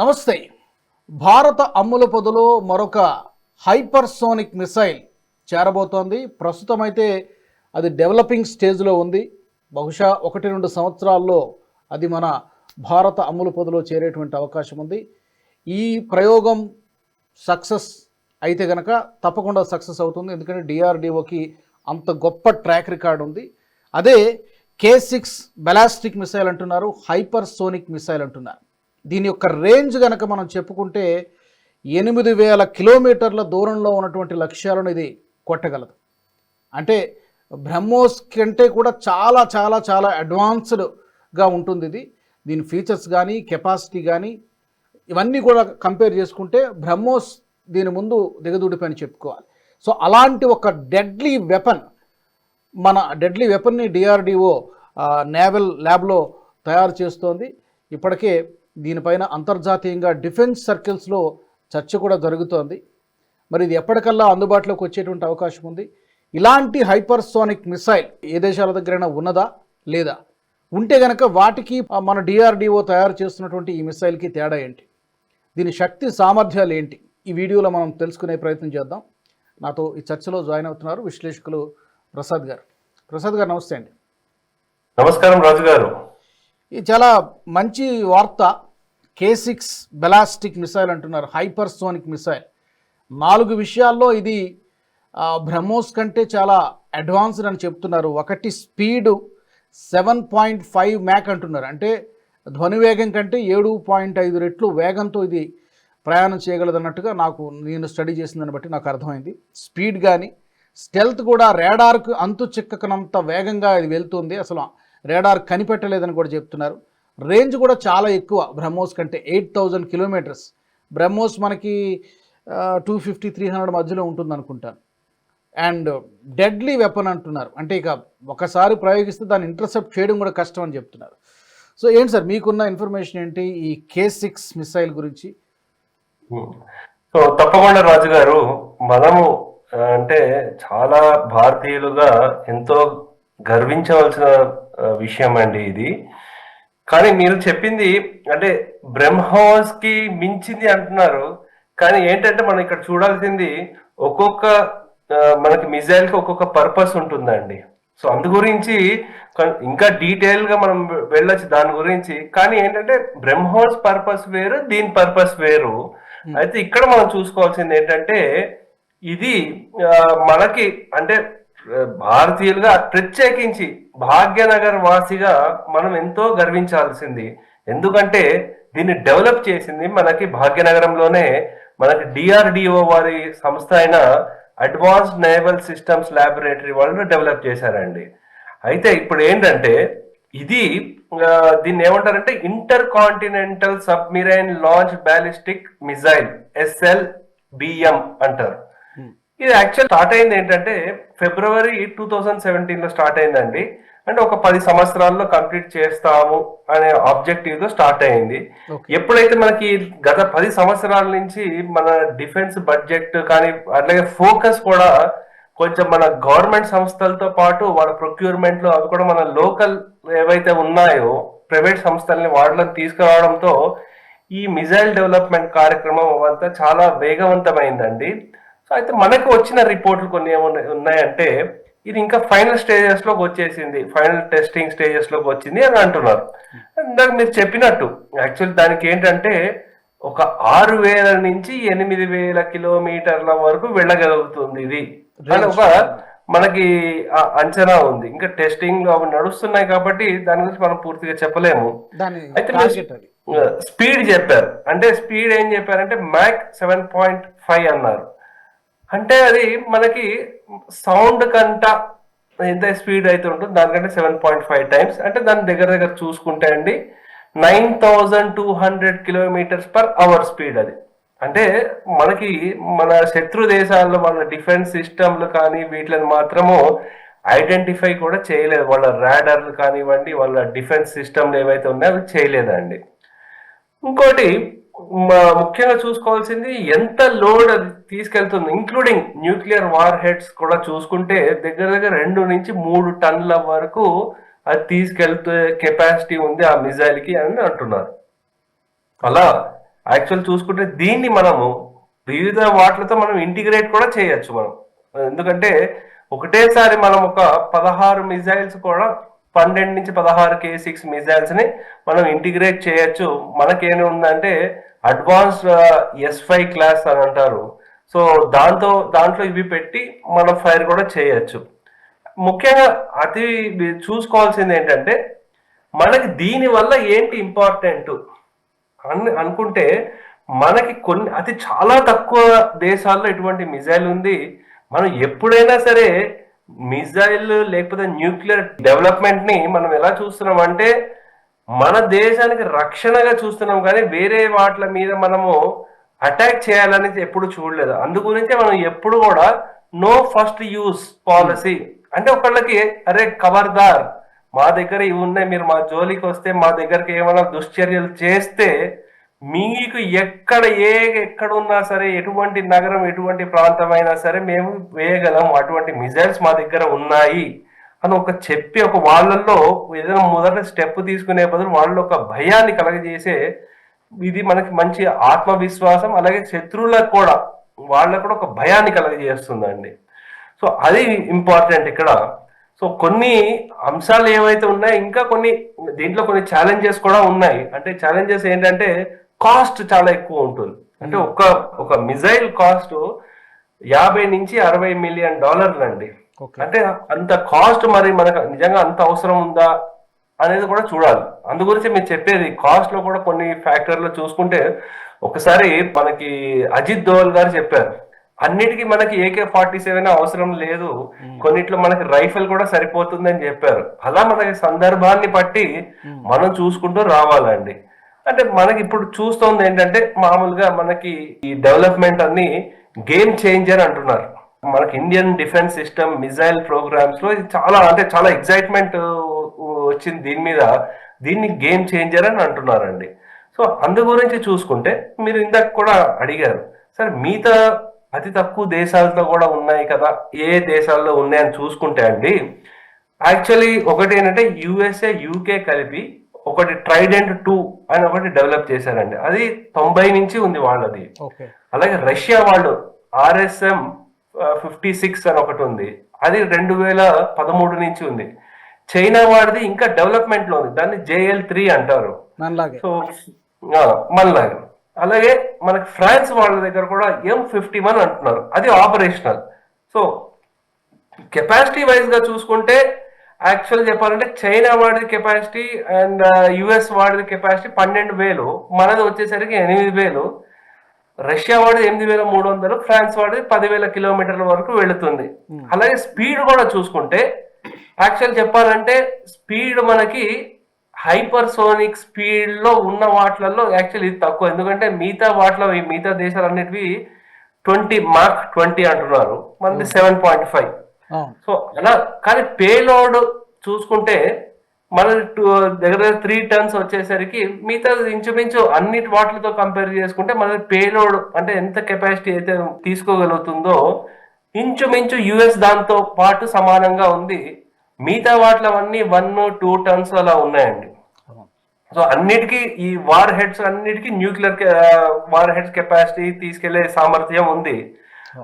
నమస్తే. భారత అమ్ముల పొదలో మరొక హైపర్సోనిక్ మిసైల్ చేరబోతోంది. ప్రస్తుతం అయితే అది డెవలపింగ్ స్టేజ్లో ఉంది. బహుశా ఒకటి రెండు సంవత్సరాల్లో అది మన భారత అమ్ముల పొదలో చేరేటువంటి అవకాశం ఉంది. ఈ ప్రయోగం సక్సెస్ అయితే గనక తప్పకుండా సక్సెస్ అవుతుంది. ఎందుకంటే డిఆర్డిఓకి అంత గొప్ప ట్రాక్ రికార్డ్ ఉంది. అదే కే సిక్స్ బెలాస్టిక్ మిసైల్ అంటున్నారు హైపర్సోనిక్ మిసైల్ అంటున్నారు. దీని యొక్క రేంజ్ కనుక మనం చెప్పుకుంటే ఎనిమిది వేల కిలోమీటర్ల దూరంలో ఉన్నటువంటి లక్ష్యాలను ఇది కొట్టగలదు. అంటే బ్రహ్మోస్ కంటే కూడా చాలా చాలా చాలా అడ్వాన్స్డ్గా ఉంటుంది ఇది. దీని ఫీచర్స్ కానీ కెపాసిటీ కానీ ఇవన్నీ కూడా కంపేర్ చేసుకుంటే బ్రహ్మోస్ దీని ముందు దిగదుడిపని చెప్పుకోవాలి. సో అలాంటి ఒక డెడ్లీ వెపన్ మన డెడ్లీ వెపన్ని డిఆర్డిఓ నేవల్ ల్యాబ్లో తయారు చేస్తోంది. ఇప్పటికే దీనిపైన అంతర్జాతీయంగా డిఫెన్స్ సర్కిల్స్లో చర్చ కూడా జరుగుతోంది. మరి ఇది ఎప్పటికల్లా అందుబాటులోకి వచ్చేటువంటి అవకాశం ఉంది. ఇలాంటి హైపర్సోనిక్ మిసైల్ ఏ దేశాల దగ్గరైనా ఉన్నదా? లేదా? ఉంటే గనక వాటికి మన డిఆర్డిఓ తయారు చేస్తున్నటువంటి ఈ మిసైల్కి తేడా ఏంటి? దీని శక్తి సామర్థ్యాలు ఏంటి? ఈ వీడియోలో మనం తెలుసుకునే ప్రయత్నం చేద్దాం. నాతో ఈ చర్చలో జాయిన్ అవుతున్నారు విశ్లేషకులు ప్రసాద్ గారు. ప్రసాద్ గారు నమస్తే అండి. నమస్కారం రాజు గారు ఇది చాలా మంచి వార్త కే సిక్స్ బెలాస్టిక్ మిసైల్ అంటున్నారు హైపర్సోనిక్ మిసైల్ నాలుగు విషయాల్లో ఇది బ్రహ్మోస్ కంటే చాలా అడ్వాన్స్డ్ అని చెప్తున్నారు. ఒకటి speed seven point five mach అంటున్నారు. అంటే ధ్వని వేగం కంటే ఏడు పాయింట్ ఐదు రెట్లు వేగంతో ఇది ప్రయాణం చేయగలదన్నట్టుగా నాకు నేను స్టడీ చేసిందని బట్టి నాకు అర్థమైంది. స్పీడ్ కానీ స్టెల్త్ కూడా రేడార్కు అంతు చిక్కకనంత వేగంగా ఇది వెళ్తుంది. అసలు రేడార్ కనిపెట్టలేదని కూడా చెప్తున్నారు. రేంజ్ కూడా చాలా ఎక్కువ బ్రహ్మోస్ కంటే ఎయిట్ థౌజండ్ కిలోమీటర్స్. బ్రహ్మోస్ మనకి టూ ఫిఫ్టీ త్రీ హండ్రెడ్ మధ్యలో ఉంటుంది అనుకుంటాను అండ్ డెడ్లీ వెపన్ అంటున్నారు. అంటే ఇక ఒకసారి ప్రయోగిస్తే దాన్ని ఇంటర్సెప్ట్ చేయడం కూడా కష్టం అని చెప్తున్నారు. సో ఏంటి సార్ మీకున్న ఇన్ఫర్మేషన్ ఏంటి ఈ కే సిక్స్ మిసైల్ గురించి? Hmm. సో తప్పకుండా రాజు గారు మనము అంటే చాలా భారతీయులుగా ఎంతో గర్వించవలసిన విషయం అండి ఇది. కానీ మీరు చెప్పింది అంటే బ్రహ్మోస్కి మించింది అంటున్నారు. కానీ ఏంటంటే మనం ఇక్కడ చూడాల్సింది ఒక్కొక్క మనకి మిజైల్కి ఒక్కొక్క పర్పస్ ఉంటుందండి. సో అందు గురించి ఇంకా డీటెయిల్గా మనం వెళ్ళొచ్చు దాని గురించి. కానీ ఏంటంటే బ్రహ్మోస్ పర్పస్ వేరు దీని పర్పస్ వేరు. అయితే ఇక్కడ మనం చూసుకోవాల్సింది ఏంటంటే ఇది మనకి అంటే భారతీయులుగా ప్రత్యేకించి భాగ్యనగర్ వాసిగా మనం ఎంతో గర్వించాల్సింది. ఎందుకంటే దీన్ని డెవలప్ చేసింది మనకి భాగ్యనగరంలోనే మనకి డిఆర్డిఓ వారి సంస్థ అయిన అడ్వాన్స్డ్ నేవల్ సిస్టమ్స్ ల్యాబొరేటరీ వాళ్ళు డెవలప్ చేశారండి. అయితే ఇప్పుడు ఏంటంటే ఇది దీన్ని ఏమంటారంటే intercontinental submarine launch ballistic missile SL BM అంటారు. ఇది యాక్చువల్ స్టార్ట్ అయింది ఏంటంటే ఫిబ్రవరి టూ థౌజండ్ సెవెంటీన్లో స్టార్ట్ అయిందండి. అంటే ఒక పది సంవత్సరాల్లో కంప్లీట్ చేస్తాము అనే ఆబ్జెక్టివ్తో స్టార్ట్ అయింది. ఎప్పుడైతే మనకి గత పది సంవత్సరాల నుంచి మన డిఫెన్స్ బడ్జెట్ కానీ అట్లాగే ఫోకస్ కూడా కొంచెం మన గవర్నమెంట్ సంస్థలతో పాటు వాళ్ళ ప్రొక్యూర్మెంట్లో అవి కూడా మన లోకల్ ఏవైతే ఉన్నాయో ప్రైవేట్ సంస్థల్ని వాళ్ళని తీసుకురావడంతో ఈ మిజైల్ డెవలప్మెంట్ కార్యక్రమం అంతా చాలా వేగవంతమైందండి. అయితే మనకు వచ్చిన రిపోర్ట్లు కొన్ని ఏమున్నాయి ఉన్నాయంటే ఇది ఇంకా ఫైనల్ స్టేజెస్లోకి వచ్చేసింది. ఫైనల్ టెస్టింగ్ స్టేజెస్లోకి వచ్చింది అని అంటున్నారు. ఇందాక మీరు చెప్పినట్టు యాక్చువల్ దానికి ఏంటంటే ఒక ఆరు వేల నుంచి ఎనిమిది వేల కిలోమీటర్ల వరకు వెళ్ళగలుగుతుంది ఇది. అని ఒక మనకి అంచనా ఉంది. ఇంకా టెస్టింగ్ అవి నడుస్తున్నాయి కాబట్టి దాని గురించి మనం పూర్తిగా చెప్పలేము. అయితే స్పీడ్ చెప్పారు. అంటే స్పీడ్ ఏం చెప్పారంటే మ్యాక్ సెవెన్ పాయింట్ ఫైవ్ అన్నారు. అంటే అది మనకి సౌండ్ కంట ఎంత స్పీడ్ అయితే ఉంటుందో దానికంటే సెవెన్ పాయింట్ ఫైవ్ టైమ్స్. అంటే దాని దగ్గర దగ్గర చూసుకుంటే అండి nine thousand two hundred kilometers per hour speed అది. అంటే మనకి మన శత్రు దేశాల్లో వాళ్ళ డిఫెన్స్ సిస్టమ్లు కానీ వీటిని మాత్రము ఐడెంటిఫై కూడా చేయలేదు. వాళ్ళ రాడర్లు కానివ్వండి వాళ్ళ డిఫెన్స్ సిస్టమ్లు ఏవైతే ఉన్నాయో అవి చేయలేదండి. ఇంకోటి ముఖ్యంగా చూసుకోవాల్సింది ఎంత లోడ్ అది తీసుకెళ్తుంది ఇంక్లూడింగ్ న్యూక్లియర్ వార్ హెడ్స్ కూడా చూసుకుంటే దగ్గర దగ్గర రెండు నుంచి మూడు టన్నుల వరకు అది తీసుకెళ్తే కెపాసిటీ ఉంది ఆ మిజైల్కి అని అంటున్నారు. అలా యాక్చువల్ చూసుకుంటే దీన్ని మనము వివిధ వాటిలతో మనం ఇంటిగ్రేట్ కూడా చేయొచ్చు మనం. ఎందుకంటే ఒకటేసారి మనం ఒక పదహారు మిజైల్స్ కూడా పన్నెండు నుంచి పదహారు కే సిక్స్ మిజైల్స్ని మనం ఇంటిగ్రేట్ చేయొచ్చు. మనకేమి ఉందంటే అడ్వాన్స్డ్ ఎస్ ఫైవ్ క్లాస్ అని అంటారు. సో దాంతో దాంట్లో ఇవి పెట్టి మనం ఫైర్ కూడా చేయొచ్చు. ముఖ్యంగా అతి చూసుకోవాల్సింది ఏంటంటే మనకి దీనివల్ల ఏంటి ఇంపార్టెంట్ అని అనుకుంటే మనకి కొన్ని అతి చాలా తక్కువ దేశాల్లో ఇటువంటి మిజైల్ ఉంది. మనం ఎప్పుడైనా సరే మిజైల్ లేకపోతే న్యూక్లియర్ డెవలప్మెంట్ని మనం ఎలా చూస్తున్నాం అంటే మన దేశానికి రక్షణగా చూస్తున్నాం కానీ వేరే వాటి మీద మనము అటాక్ చేయాలని ఎప్పుడు చూడలేదు. అందు గురించి మనం ఎప్పుడు కూడా నో ఫస్ట్ యూస్ పాలసీ అంటే ఒకళ్ళకి అరే ఖబర్దార్ మా దగ్గర ఇవి ఉన్నాయి మీరు మా జోలికి వస్తే మా దగ్గరికి ఏమైనా దుశ్చర్యలు చేస్తే మీకు ఎక్కడ ఏ ఎక్కడ ఉన్నా సరే ఎటువంటి నగరం ఎటువంటి ప్రాంతం అయినా సరే మేము వేయగలం. అటువంటి మిజైల్స్ మా దగ్గర ఉన్నాయి అని ఒక చెప్పి ఒక వాళ్ళల్లో ఏదైనా మొదట స్టెప్ తీసుకునే బదులు వాళ్ళు ఒక భయాన్ని కలగజేసే ఇది మనకి మంచి ఆత్మవిశ్వాసం అలాగే శత్రువులకు కూడా వాళ్ళకు కూడా ఒక భయాన్ని కలగజేస్తుందండి. సో అది ఇంపార్టెంట్ ఇక్కడ. సో కొన్ని అంశాలు ఏవైతే ఉన్నాయో ఇంకా కొన్ని దీంట్లో కొన్ని ఛాలెంజెస్ కూడా ఉన్నాయి. అంటే ఛాలెంజెస్ ఏంటంటే కాస్ట్ చాలా ఎక్కువ ఉంటుంది. అంటే ఒక ఒక మిజైల్ కాస్ట్ యాభై నుంచి అరవై మిలియన్ డాలర్లు అండి. అంటే అంత కాస్ట్ మరి మనకు నిజంగా అంత అవసరం ఉందా అనేది కూడా చూడాలి. అందు గురించి మీరు చెప్పేది కాస్ట్లో కూడా కొన్ని ఫ్యాక్టర్లు చూసుకుంటే ఒకసారి మనకి అజిత్ దోవల్ గారు చెప్పారు అన్నిటికీ మనకి ఏకే ఫార్టీ సెవెన్ అవసరం లేదు. కొన్నిట్లో మనకి రైఫిల్ కూడా సరిపోతుందని చెప్పారు. అలా మనకి సందర్భాన్ని బట్టి మనం చూసుకుంటూ రావాలండి. అంటే మనకి ఇప్పుడు చూస్తోంది ఏంటంటే మామూలుగా మనకి ఈ డెవలప్మెంట్ అన్ని గేమ్ చేంజర్ అంటున్నారు. మనకి ఇండియన్ డిఫెన్స్ సిస్టమ్ మిజైల్ ప్రోగ్రామ్స్లో ఇది చాలా అంటే చాలా ఎగ్జైట్మెంట్ వచ్చింది దీని మీద. దీన్ని గేమ్ చేంజర్ అని అంటున్నారండి. సో అందు గురించి చూసుకుంటే మీరు ఇందాక కూడా అడిగారు. సరే మిగతా అతి తక్కువ దేశాలతో కూడా ఉన్నాయి కదా ఏ దేశాల్లో ఉన్నాయని చూసుకుంటే అండి యాక్చువల్లీ ఒకటి ఏంటంటే యుఎస్ఏ యూకే కలిపి ఒకటి ట్రైడెంట్ టూ అని ఒకటి డెవలప్ చేశారండి. అది తొంభై నుంచి ఉంది వాళ్ళది. అలాగే రష్యా వాళ్ళు ఆర్ఎస్ఎం ఫిఫ్టీ సిక్స్ అని ఒకటి ఉంది. అది రెండు వేల పదమూడు నుంచి ఉంది. చైనా వాడిది ఇంకా డెవలప్మెంట్లో ఉంది. దాన్ని జేఎల్ త్రీ అంటారు. సో మనలాగా. అలాగే మనకి ఫ్రాన్స్ వాళ్ళ దగ్గర కూడా ఎం ఫిఫ్టీ వన్ అంటున్నారు. అది ఆపరేషనల్ సో కెపాసిటీ వైజ్గా చూసుకుంటే యాక్చువల్ చెప్పాలంటే చైనా వాడిది కెపాసిటీ అండ్ యుఎస్ వాడిది కెపాసిటీ పన్నెండు వేలు. మనది వచ్చేసరికి ఎనిమిది వేలు. రష్యా వాడిది ఎనిమిది వేల మూడు వందలు. ఫ్రాన్స్ వాడిది పదివేల కిలోమీటర్ల వరకు వెళుతుంది. అలాగే స్పీడ్ కూడా చూసుకుంటే యాక్చువల్ చెప్పాలంటే స్పీడ్ మనకి హైపర్ సోనిక్ స్పీడ్లో ఉన్న వాటిలలో యాక్చువల్ ఇది తక్కువ. ఎందుకంటే మిగతా వాటిలో మిగతా దేశాలన్నిటివి ట్వంటీ మార్క్ ట్వంటీ అంటున్నారు. మనది సెవెన్ పాయింట్ ఫైవ్. సో అలా కానీ పేలోడ్ చూసుకుంటే మన టు- దగ్గర త్రీ టన్స్ వచ్చేసరికి మిగతా ఇంచుమించు అన్నిటి వాటితో కంపేర్ చేసుకుంటే మన పేలోడ్ అంటే ఎంత కెపాసిటీ అయితే తీసుకోగలుగుతుందో ఇంచుమించు యుఎస్ దాంతో పాటు సమానంగా ఉంది. మిగతా వాటిలవన్నీ వన్ టూ టన్స్ అలా ఉన్నాయండి. సో అన్నిటికీ ఈ వార్ హెడ్స్ అన్నిటికీ న్యూక్లియర్ వార్ హెడ్స్ కెపాసిటీ తీసుకెళ్ళే సామర్థ్యం ఉంది.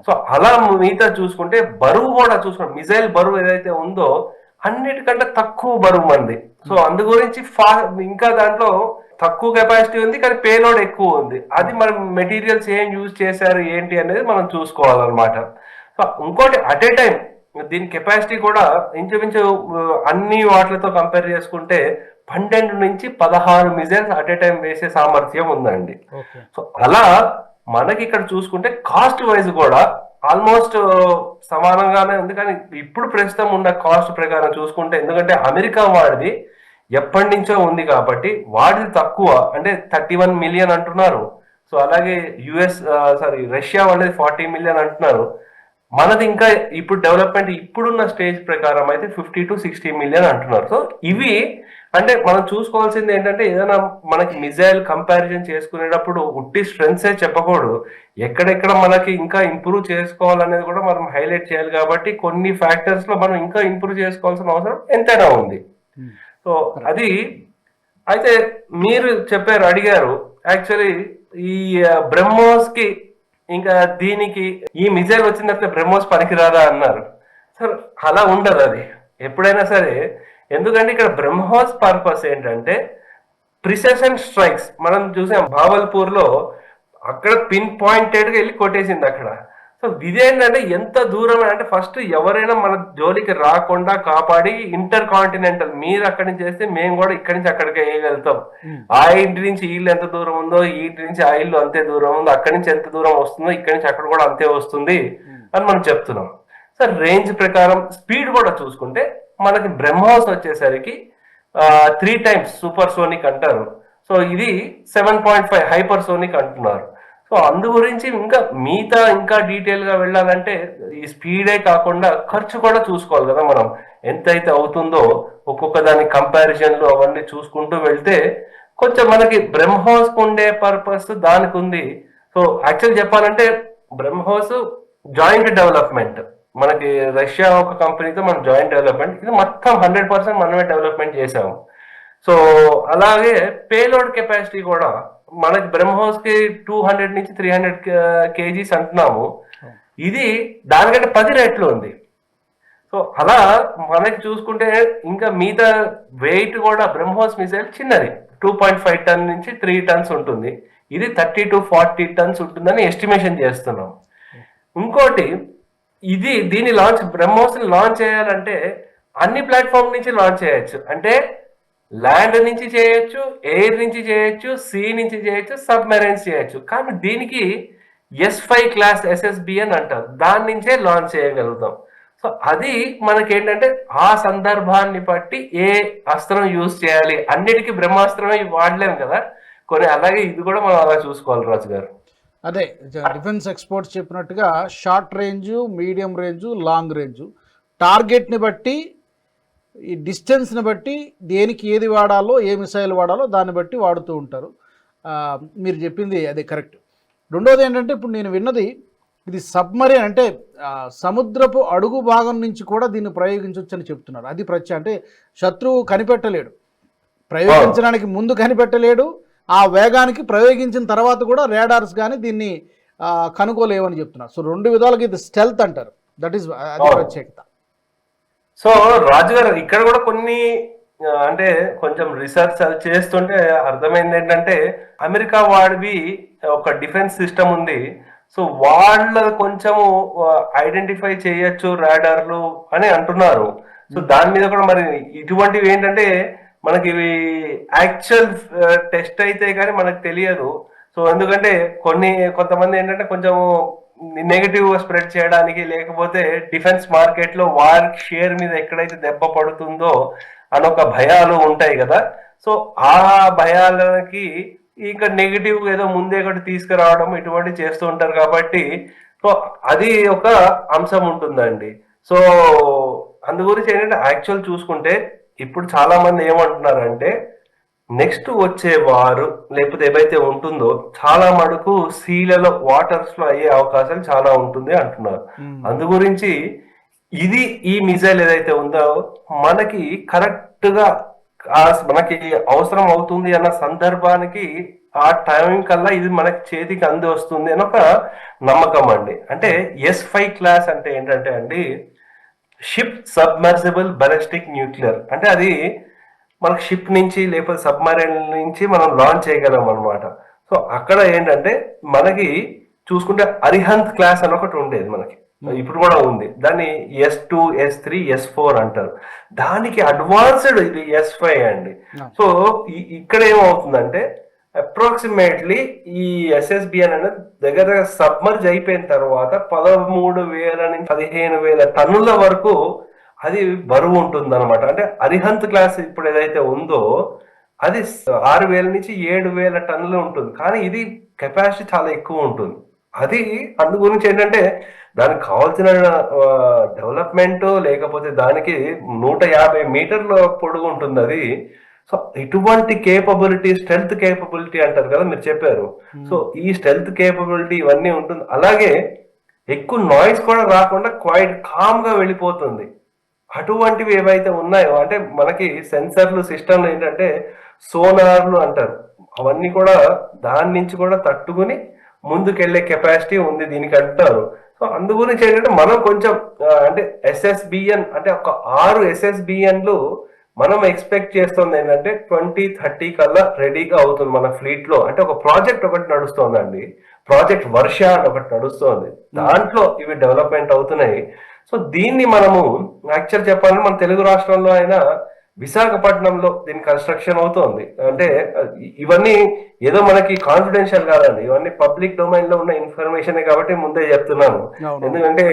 సో అలా మిగతా చూసుకుంటే బరువు కూడా చూసుకుంటే మిజైల్ బరువు ఏదైతే ఉందో అన్నిటికంటే తక్కువ బరువు మంది. సో అందు గురించి ఫా ఇంకా దాంట్లో తక్కువ కెపాసిటీ ఉంది కానీ పేలోడ్ ఎక్కువ ఉంది. అది మనం మెటీరియల్స్ ఏం యూజ్ చేశారు ఏంటి అనేది మనం చూసుకోవాలన్నమాట. సో ఇంకోటి అట్ ఏ టైం దీని కెపాసిటీ కూడా ఇంచుమించు అన్ని వాటితో కంపేర్ చేసుకుంటే పన్నెండు నుంచి పదహారు మిజైల్స్ అట్ ఏ టైం వేసే సామర్థ్యం ఉందండి. సో అలా మనకి ఇక్కడ చూసుకుంటే కాస్ట్ వైజ్ కూడా ఆల్మోస్ట్ uh, సమానంగానే ఉంది. కానీ ఇప్పుడు ప్రస్తుతం ఉన్న కాస్ట్ ప్రకారం చూసుకుంటే ఎందుకంటే అమెరికా వాడిది ఎప్పటి నుంచో ఉంది కాబట్టి వాడిది తక్కువ. అంటే థర్టీ వన్ మిలియన్ అంటున్నారు. సో అలాగే యుఎస్ సారీ రష్యా వాళ్ళది ఫార్టీ మిలియన్ అంటున్నారు. మనది ఇంకా ఇప్పుడు డెవలప్మెంట్ ఇప్పుడున్న స్టేజ్ ప్రకారం అయితే ఫిఫ్టీ టు సిక్స్టీ మిలియన్ అంటున్నారు. సో ఇవి అంటే మనం చూసుకోవాల్సింది ఏంటంటే ఏదైనా మనకి మిజైల్ కంపారిజన్ చేసుకునేటప్పుడు ఉట్టి స్ట్రెంగ్సే చెప్పకూడదు. ఎక్కడెక్కడ మనకి ఇంకా ఇంప్రూవ్ చేసుకోవాలనేది కూడా మనం హైలైట్ చేయాలి కాబట్టి కొన్ని ఫ్యాక్టర్స్లో మనం ఇంకా ఇంప్రూవ్ చేసుకోవాల్సిన అవసరం ఎంతైనా ఉంది. సో అది అయితే మీరు చెప్పారు అడిగారు. యాక్చువల్లీ ఈ బ్రహ్మోస్కి ఇంకా దీనికి ఈ మిజైల్ వచ్చిన తర్వాత బ్రహ్మోస్ పనికిరాదా అన్నారు. సార్ అలా ఉండదు అది. ఎప్పుడైనా సరే ఎందుకంటే ఇక్కడ బ్రహ్మోస్ పర్పస్ ఏంటంటే ప్రిసెషన్ స్ట్రైక్స్. మనం చూసాం భావల్పూర్లో అక్కడ పిన్ పాయింటెడ్గా వెళ్ళి కొట్టేసింది అక్కడ. సో ఇదేంటంటే ఎంత దూరం అంటే ఫస్ట్ ఎవరైనా మన జోలికి రాకుండా కాపాడి ఇంటర్ కాంటినెంటల్ మీరు అక్కడి నుంచి చేస్తే మేము కూడా ఇక్కడి నుంచి అక్కడికి వేయగలుగుతాం. ఆ ఇంటి నుంచి ఇల్లు ఎంత దూరం ఉందో ఈ ఇంటి నుంచి ఆ ఇల్లు అంతే దూరం ఉందో అక్కడి నుంచి ఎంత దూరం వస్తుందో ఇక్కడి నుంచి అక్కడ కూడా అంతే వస్తుంది అని మనం చెప్తున్నాం. సార్ రేంజ్ ప్రకారం స్పీడ్ కూడా చూసుకుంటే మనకి బ్రహ్మోస్ వచ్చేసరికి త్రీ టైమ్స్ సూపర్ సోనిక్ అంటారు. సో ఇది seven point five hypersonic అంటున్నారు. సో అందు గురించి ఇంకా మిగతా ఇంకా డీటెయిల్గా వెళ్ళాలంటే ఈ స్పీడే కాకుండా ఖర్చు కూడా చూసుకోవాలి కదా మనం. ఎంతైతే అవుతుందో ఒక్కొక్క దాని కంపారిజన్లు అవన్నీ చూసుకుంటూ వెళ్తే కొంచెం మనకి బ్రహ్మోస్ ఉండే పర్పస్ దానికి ఉంది. సో యాక్చువల్ చెప్పాలంటే బ్రహ్మోస్ జాయింట్ డెవలప్మెంట్ మనకి రష్యా ఒక కంపెనీతో మనం జాయింట్ డెవలప్మెంట్ ఇది మొత్తం హండ్రెడ్ పర్సెంట్ మనమే డెవలప్మెంట్ చేసాము సో అలాగే పేలోడ్ కెపాసిటీ కూడా మనకి బ్రహ్మోస్కి టూ హండ్రెడ్ నుంచి త్రీ హండ్రెడ్ కేజీస్ అంటున్నాము. ఇది దానికంటే పది రెట్లు ఉంది. సో అలా మనకి చూసుకుంటే ఇంకా మిగతా వెయిట్ కూడా బ్రహ్మోస్ మిసైల్ చిన్నది. టూ పాయింట్ ఫైవ్ టన్ నుంచి త్రీ టన్స్ ఉంటుంది. ఇది థర్టీ టు ఫార్టీ టన్స్ ఉంటుందని ఎస్టిమేషన్ చేస్తున్నాం ఇంకోటి ఇది దీన్ని లాంచ్ బ్రహ్మోస్ని లాంచ్ చేయాలంటే అన్ని ప్లాట్ఫామ్ నుంచి లాంచ్ చేయొచ్చు. అంటే ల్యాండ్ నుంచి చేయొచ్చు ఎయిర్ నుంచి చేయొచ్చు సీ నుంచి చేయొచ్చు సబ్ మెరైన్స్ చేయొచ్చు. కానీ దీనికి ఎస్ ఫైవ్ క్లాస్ ఎస్ఎస్బి అని అంటారు. దాని నుంచే లాంచ్ చేయగలుగుతాం. సో అది మనకి ఏంటంటే ఆ సందర్భాన్ని బట్టి ఏ అస్త్రం యూజ్ చేయాలి అన్నిటికీ బ్రహ్మాస్త్రమే వాడలేము కదా. కొన్ని అలాగే ఇది కూడా మనం అలా చూసుకోవాలి రాజు గారు అదే డిఫెన్స్ ఎక్స్పోర్ట్స్ చెప్పినట్టుగా short range medium range long range. టార్గెట్ని బట్టి ఈ డిస్టెన్స్ని బట్టి దేనికి ఏది వాడాలో ఏ మిసైల్ వాడాలో దాన్ని బట్టి వాడుతూ ఉంటారు. మీరు చెప్పింది అదే కరెక్ట్. రెండోది ఏంటంటే ఇప్పుడు నేను విన్నది ఇది సబ్మరీన్ అంటే సముద్రపు అడుగు భాగం నుంచి కూడా దీన్ని ప్రయోగించవచ్చు అని చెప్తున్నారు. అది ప్రత్య అంటే శత్రువు కనిపెట్టలేడు. ప్రయోగించడానికి ముందు కనిపెట్టలేడు ఆ వేగానికి ప్రయోగించిన తర్వాత కూడా రేడార్స్ కానీ దీన్ని కనుగోలేవని చెప్తున్నారు. సో రెండు విధాలుగా ఇది స్టెల్త్ అంటారు. దట్ ఈస్ అది. ప్రత్యేకత. సో రాజు గారు ఇక్కడ కూడా కొన్ని అంటే కొంచెం రీసెర్చ్ అది చేస్తుంటే అర్థమైంది ఏంటంటే అమెరికా వాడివి ఒక డిఫెన్స్ సిస్టమ్ ఉంది. సో వాళ్ళ కొంచెము ఐడెంటిఫై చేయొచ్చు రాడార్లు అని అంటున్నారు. సో దాని మీద కూడా మరి ఇటువంటివి ఏంటంటే మనకి ఇవి యాక్చువల్ టెస్ట్ uh, అయితే కానీ మనకు తెలియదు. సో ఎందుకంటే కొన్ని కొంతమంది ఏంటంటే కొంచెం నెగిటివ్ స్ప్రెడ్ చేయడానికి లేకపోతే డిఫెన్స్ మార్కెట్లో వారి షేర్ మీద ఎక్కడైతే దెబ్బ పడుతుందో అని ఒక భయాలు ఉంటాయి కదా. సో ఆ భయాలకి ఇంకా నెగిటివ్ ఏదో ముందే కూడా తీసుకురావడం ఇటువంటి చేస్తూ ఉంటారు కాబట్టి సో అది ఒక అంశం ఉంటుందండి. సో అందు గురించి ఏంటంటే యాక్చువల్ చూసుకుంటే ఇప్పుడు చాలా మంది ఏమంటున్నారంటే నెక్స్ట్ వచ్చే వారు లేకపోతే ఏవైతే ఉంటుందో చాలా మటుకు సీలలో వాటర్స్లో అయ్యే అవకాశాలు చాలా ఉంటుంది అంటున్నారు. అందు గురించి ఇది ఈ మిజైల్ ఏదైతే ఉందో మనకి కరెక్ట్గా మనకి అవసరం అవుతుంది అన్న సందర్భానికి ఆ టైం కల్లా ఇది మనకి చేతికి అంది వస్తుంది అని ఒక నమ్మకం అండి. అంటే ఎస్ ఫైవ్ క్లాస్ అంటే ఏంటంటే అండి షిప్ సబ్మర్సిబుల్ బలిస్టిక్ న్యూక్లియర్ అంటే అది మనకి షిప్ నుంచి లేకపోతే సబ్మరైన్ నుంచి మనం లాంచ్ చేయగలం అనమాట సో అక్కడ ఏంటంటే మనకి చూసుకుంటే అరిహంత్ క్లాస్ అని ఒకటి ఉండేది మనకి. ఇప్పుడు కూడా ఉంది. దాన్ని S two S three S four అంటారు. దానికి అడ్వాన్స్డ్ ఇది ఎస్ ఫైవ్ అండి. సో ఈ- ఇక్కడ ఏమవుతుందంటే అప్రాక్సిమేట్లీ ఈ ఎస్ఎస్బిఎన్ అనేది దగ్గర దగ్గర సబ్మర్జ్ అయిపోయిన తర్వాత పదమూడు వేల నుంచి పదిహేను వేల టన్నుల వరకు అది బరువు ఉంటుంది అనమాట అంటే అరిహంత్ క్లాస్ ఇప్పుడు ఏదైతే ఉందో అది ఆరు వేల నుంచి ఏడు వేల టన్నులు ఉంటుంది. కానీ ఇది కెపాసిటీ చాలా ఎక్కువ ఉంటుంది. అది అందు గురించి ఏంటంటే దానికి కావాల్సిన డెవలప్మెంట్ లేకపోతే దానికి నూట యాభై మీటర్ల పొడుగు ఉంటుంది అది సో ఇటువంటి కేపబిలిటీ స్ట్రెల్త్ కేపబిలిటీ అంటారు కదా మీరు చెప్పారు. సో ఈ స్ట్రెల్త్ కేపబిలిటీ ఇవన్నీ ఉంటుంది. అలాగే ఎక్కువ నాయిస్ కూడా రాకుండా క్వైట్ కామ్గా వెళ్ళిపోతుంది. అటువంటివి ఏవైతే ఉన్నాయో అంటే మనకి సెన్సర్లు సిస్టమ్లు ఏంటంటే సోనార్లు అంటారు. అవన్నీ కూడా దాని నుంచి కూడా తట్టుకుని ముందుకెళ్ళే కెపాసిటీ ఉంది దీనికి అంటారు. సో అందు గురించి ఏంటంటే మనం కొంచెం అంటే ఎస్ఎస్బిఎన్ అంటే ఒక ఆరు ఎస్ఎస్బిఎన్లు మనం ఎక్స్పెక్ట్ చేస్తుంది ఏంటంటే ట్వంటీ థర్టీ కల్లా రెడీగా అవుతుంది మన ఫ్లీట్లో. అంటే ఒక ప్రాజెక్ట్ ఒకటి నడుస్తోందండి. ప్రాజెక్ట్ వర్ష అని ఒకటి నడుస్తోంది. దాంట్లో ఇవి డెవలప్మెంట్ అవుతున్నాయి. సో దీన్ని మనము యాక్చువల్ చెప్పాలంటే మన తెలుగు రాష్ట్రంలో అయినా విశాఖపట్నంలో దీని కన్స్ట్రక్షన్ అవుతోంది. అంటే ఇవన్నీ ఏదో మనకి కాన్ఫిడెన్షియల్ కాదండి. ఇవన్నీ పబ్లిక్ డొమైన్లో ఉన్న ఇన్ఫర్మేషన్ కాబట్టి ముందే చెప్తున్నాను. ఎందుకంటే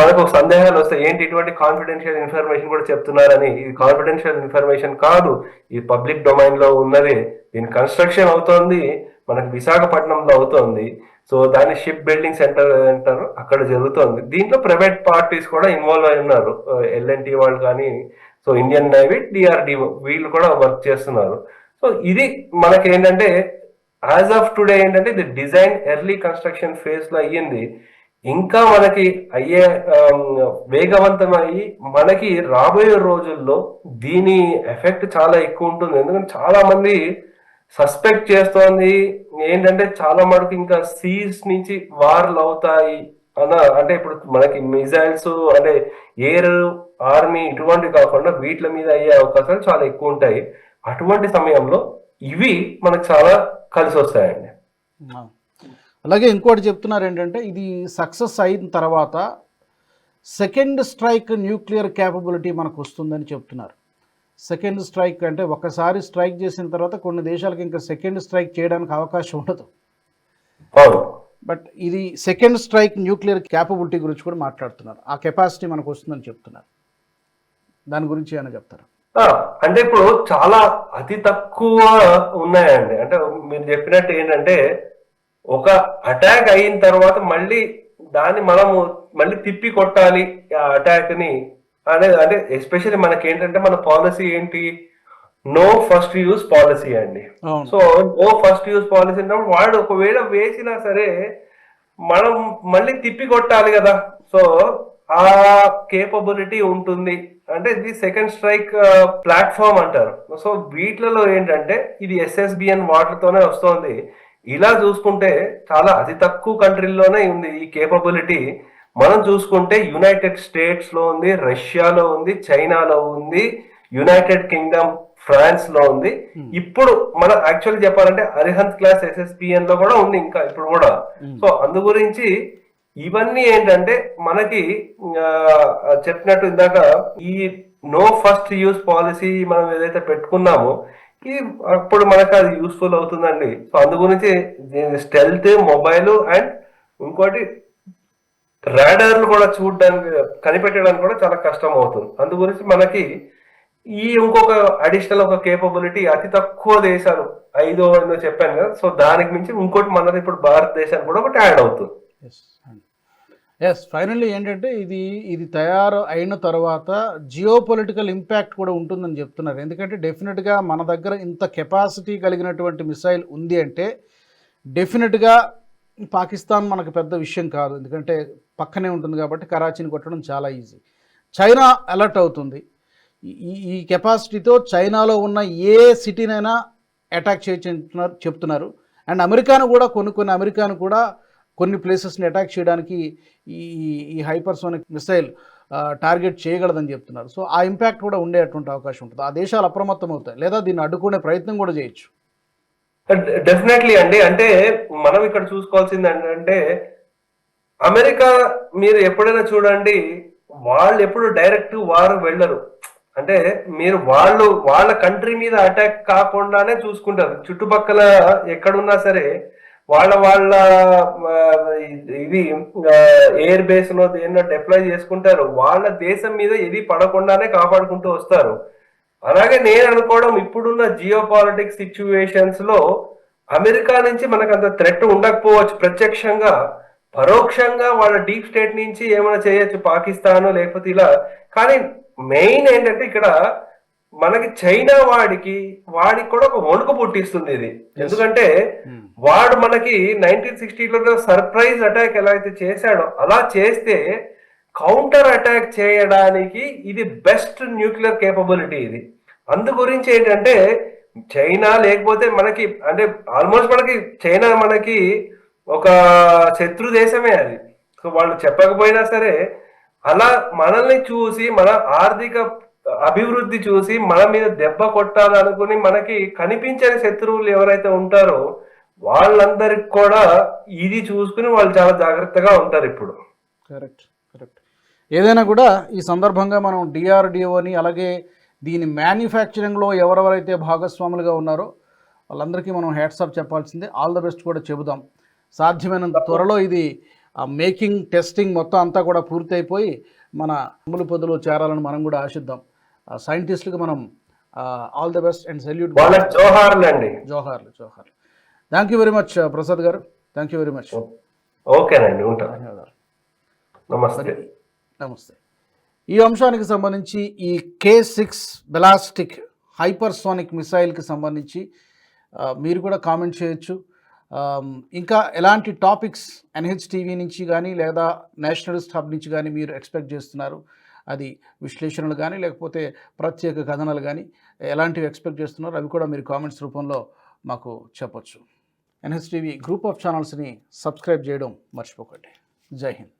మనకు సందేహాలు వస్తాయి. ఏంటి ఇటువంటి కాన్ఫిడెన్షియల్ ఇన్ఫర్మేషన్ కూడా చెప్తున్నారని. ఇది కాన్ఫిడెన్షియల్ ఇన్ఫర్మేషన్ కాదు. ఇది పబ్లిక్ డొమైన్లో ఉన్నది. దీని కన్స్ట్రక్షన్ అవుతోంది. మనకు విశాఖపట్నంలో అవుతోంది. సో దాన్ని షిప్ బిల్డింగ్ సెంటర్ అంటారు. అక్కడ జరుగుతోంది. దీంట్లో ప్రైవేట్ పార్టీస్ కూడా ఇన్వాల్వ్ అయి ఉన్నారు. ఎల్ఎన్టీ వాళ్ళు కానీ సో ఇండియన్ నేవీ డిఆర్డిఓ వీళ్ళు కూడా వర్క్ చేస్తున్నారు. సో ఇది మనకి ఏంటంటే యాజ్ ఆఫ్ టుడే ఏంటంటే ఇది డిజైన్ ఎర్లీ కన్స్ట్రక్షన్ ఫేజ్లో అయ్యింది. ఇంకా మనకి అయ్యే um, వేగవంతమయ్యి మనకి రాబోయే రోజుల్లో దీని ఎఫెక్ట్ చాలా ఎక్కువ ఉంటుంది. ఎందుకంటే చాలా మంది సస్పెక్ట్ చేస్తోంది ఏంటంటే చాలా మటుకు ఇంకా సీస్ నుంచి వార్లు అవుతాయి అన్న అంటే ఇప్పుడు మనకి మిజైల్స్ అంటే ఎయిర్ ఆర్మీ ఇటువంటి కాకుండా వీటి మీద అయ్యే అవకాశాలు చాలా ఎక్కువ ఉంటాయి. అటువంటి సమయంలో ఇవి మనకు చాలా కలిసి వస్తాయండి. అలాగే ఇంకోటి చెప్తున్నారు ఏంటంటే ఇది సక్సెస్ అయిన తర్వాత సెకండ్ స్ట్రైక్ న్యూక్లియర్ క్యాపబిలిటీ మనకు వస్తుందని చెప్తున్నారు. సెకండ్ స్ట్రైక్ అంటే ఒకసారి స్ట్రైక్ చేసిన తర్వాత కొన్ని దేశాలకు ఇంకా సెకండ్ స్ట్రైక్ చేయడానికి అవకాశం ఉండదు. అవును. బట్ ఇది సెకండ్ స్ట్రైక్ న్యూక్లియర్ క్యాపబిలిటీ గురించి కూడా మాట్లాడుతున్నారు. ఆ కెపాసిటీ మనకు వస్తుందని చెప్తున్నారు. దాని గురించి ఏమైనా చెప్తారా? అంటే ఇప్పుడు చాలా అతి తక్కువ ఉన్నాయండి. అంటే మీరు చెప్పినట్టు ఏంటంటే ఒక అటాక్ అయిన తర్వాత మళ్ళీ దాన్ని మనము మళ్ళీ తిప్పి కొట్టాలి ఆ అటాక్ని అనేది అంటే ఎస్పెషల్లీ మనకి ఏంటంటే మన పాలసీ ఏంటి? నో ఫస్ట్ యూస్ పాలసీ అండి. సో ఓ ఫస్ట్ యూస్ పాలసీ అంటే వాడు ఒకవేళ వేసినా సరే మనం మళ్ళీ తిప్పి కొట్టాలి కదా. సో ఆ కేపబిలిటీ ఉంటుంది. అంటే ఇది సెకండ్ స్ట్రైక్ ప్లాట్ఫామ్ అంటారు. సో వీటిలలో ఏంటంటే ఇది ఎస్ఎస్బిఎన్ వాటితోనే వస్తోంది. ఇలా చూసుకుంటే చాలా అతి తక్కువ కంట్రీల్లోనే ఉంది ఈ కేపబిలిటీ మనం చూసుకుంటే యునైటెడ్ స్టేట్స్లో ఉంది రష్యాలో ఉంది చైనాలో ఉంది యునైటెడ్ కింగ్డమ్ ఫ్రాన్స్లో ఉంది ఇప్పుడు మన యాక్చువల్ చెప్పాలంటే అరిహంత్ క్లాస్ ఎస్ఎస్పిఎన్లో కూడా ఉంది ఇంకా ఇప్పుడు కూడా. సో అందు గురించి ఇవన్నీ ఏంటంటే మనకి చెప్పినట్టు ఇందాక ఈ నో ఫస్ట్ యూస్ పాలసీ మనం ఏదైతే పెట్టుకున్నామో ఇది అప్పుడు మనకు అది యూస్ఫుల్ అవుతుందండి. సో అందు గురించి స్టెల్త్ మొబైల్ అండ్ ఇంకోటి రాడార్లు కూడా చూడడానికి కనిపెట్టడానికి కూడా చాలా కష్టం అవుతుంది. అందు గురించి మనకి ఈ ఇంకొక అడిషనల్ ఒక కేపబిలిటీ అతి తక్కువ దేశాలు ఐదో ఐదో చెప్పాను కదా సో దానికి మించి ఇంకోటి మనది ఇప్పుడు భారతదేశానికి కూడా ఒకటి యాడ్ అవుతుంది. ఎస్ ఎస్ ఫైనల్లీ ఏంటంటే ఇది ఇది తయారు అయిన తర్వాత జియో పొలిటికల్ ఇంపాక్ట్ కూడా ఉంటుందని చెప్తున్నారు. ఎందుకంటే డెఫినెట్గా మన దగ్గర ఇంత కెపాసిటీ కలిగినటువంటి మిసైల్ ఉంది అంటే డెఫినెట్గా పాకిస్తాన్ మనకు పెద్ద విషయం కాదు. ఎందుకంటే పక్కనే ఉంటుంది కాబట్టి కరాచీని కొట్టడం చాలా ఈజీ చైనా అలర్ట్ అవుతుంది. ఈ- ఈ కెపాసిటీతో చైనాలో ఉన్న ఏ సిటీనైనా అటాక్ చేయించున్నారు చెప్తున్నారు. అండ్ అమెరికాను కూడా కొన్ని కొన్ని అమెరికాను కూడా కొన్ని ప్లేసెస్ని అటాక్ చేయడానికి ఈ ఈ హైపర్సోనిక్ మిసైల్ టార్గెట్ చేయగలదని చెప్తున్నారు. సో ఆ ఇంపాక్ట్ కూడా ఉండేటువంటి అవకాశం ఉంటుంది. ఆ దేశాలు అప్రమత్తం అవుతాయి లేదా దీన్ని అడ్డుకునే ప్రయత్నం కూడా చేయొచ్చు. డెఫినెట్లీ అండి. అంటే మనం ఇక్కడ చూసుకోవాల్సింది ఏంటంటే అమెరికా మీరు ఎప్పుడైనా చూడండి వాళ్ళు ఎప్పుడు డైరెక్ట్ వారు వెళ్ళరు. అంటే మీరు వాళ్ళు వాళ్ళ కంట్రీ మీద అటాక్ కాకుండానే చూసుకుంటారు. చుట్టుపక్కల ఎక్కడున్నా సరే వాళ్ళ వాళ్ళ ఇది ఎయిర్ బేస్లో దేన్నో డిప్లాయ్ చేసుకుంటారు. వాళ్ళ దేశం మీద ఇది పడకుండానే కాపాడుకుంటూ వస్తారు. అలాగే నేను అనుకోవడం ఇప్పుడున్న జియో పాలిటిక్స్ సిచ్యువేషన్స్లో అమెరికా నుంచి మనకు అంత థ్రెట్ ఉండకపోవచ్చు. ప్రత్యక్షంగా పరోక్షంగా వాళ్ళ డీప్ స్టేట్ నుంచి ఏమైనా చేయొచ్చు పాకిస్తాన్ లేకపోతే ఇలా. కానీ మెయిన్ ఏంటంటే ఇక్కడ మనకి చైనా వాడికి వాడికి కూడా ఒక వణుకు పుట్టిస్తుంది ఇది. ఎందుకంటే వాడు మనకి నైన్టీన్ సిక్స్టీలో సర్ప్రైజ్ అటాక్ ఎలా అయితే చేశాడో అలా చేస్తే కౌంటర్ అటాక్ చేయడానికి ఇది బెస్ట్ న్యూక్లియర్ కేపబిలిటీ ఇది. అందు గురించి ఏంటంటే చైనా లేకపోతే మనకి అంటే ఆల్మోస్ట్ మనకి చైనా మనకి ఒక శత్రు దేశమే అది. సో వాళ్ళు చెప్పకపోయినా సరే అలా మనల్ని చూసి మన ఆర్థిక అభివృద్ధి చూసి మన మీద దెబ్బ కొట్టాలనుకుని మనకి కనిపించని శత్రువులు ఎవరైతే ఉంటారో వాళ్ళందరికి కూడా ఇది చూసుకుని వాళ్ళు చాలా జాగ్రత్తగా ఉంటారు ఇప్పుడు. Correct correct. ఏదైనా కూడా ఈ సందర్భంగా మనం డిఆర్డిఓని అలాగే దీని మ్యానుఫ్యాక్చరింగ్లో ఎవరెవరైతే భాగస్వాములుగా ఉన్నారో వాళ్ళందరికీ మనం హ్యాట్సాప్ చెప్పాల్సిందే. ఆల్ ద బెస్ట్ కూడా చెబుదాం. సాధ్యమైనంత త్వరలో ఇది మేకింగ్ టెస్టింగ్ మొత్తం అంతా కూడా పూర్తి అయిపోయి మన అమలు పొద్దులో చేరాలని మనం కూడా ఆశిద్దాం. సైంటిస్టులకు మనం all the best and salute జోహార్లు అండి. జోహార్లు జోహార్లు. Thank you very much Prasad garu. Thank you very much ఓకేనండి ధన్యవాదాలు. నమస్తే. నమస్తే. ఈ అంశానికి సంబంధించి ఈ కే సిక్స్ బెలాస్టిక్ హైపర్సోనిక్ మిసైల్కి సంబంధించి ఆ, మీరు కూడా కామెంట్ చేయొచ్చు. ఇంకా ఎలాంటి టాపిక్స్ ఎన్హెచ్ టీవీ నుంచి కానీ లేదా నేషనల్ హబ్ నుంచి కానీ మీరు ఎక్స్పెక్ట్ చేస్తున్నారు? అది విశ్లేషణలు కానీ లేకపోతే ప్రత్యేక కథనాలు కానీ ఎలాంటివి ఎక్స్పెక్ట్ చేస్తున్నారు? అవి కూడా మీరు కామెంట్స్ రూపంలో మాకు చెప్పొచ్చు. ఎన్హెచ్ టీవీ గ్రూప్ ఆఫ్ ఛానల్స్ని సబ్స్క్రైబ్ చేయడం మర్చిపోకండి. జై హింద్.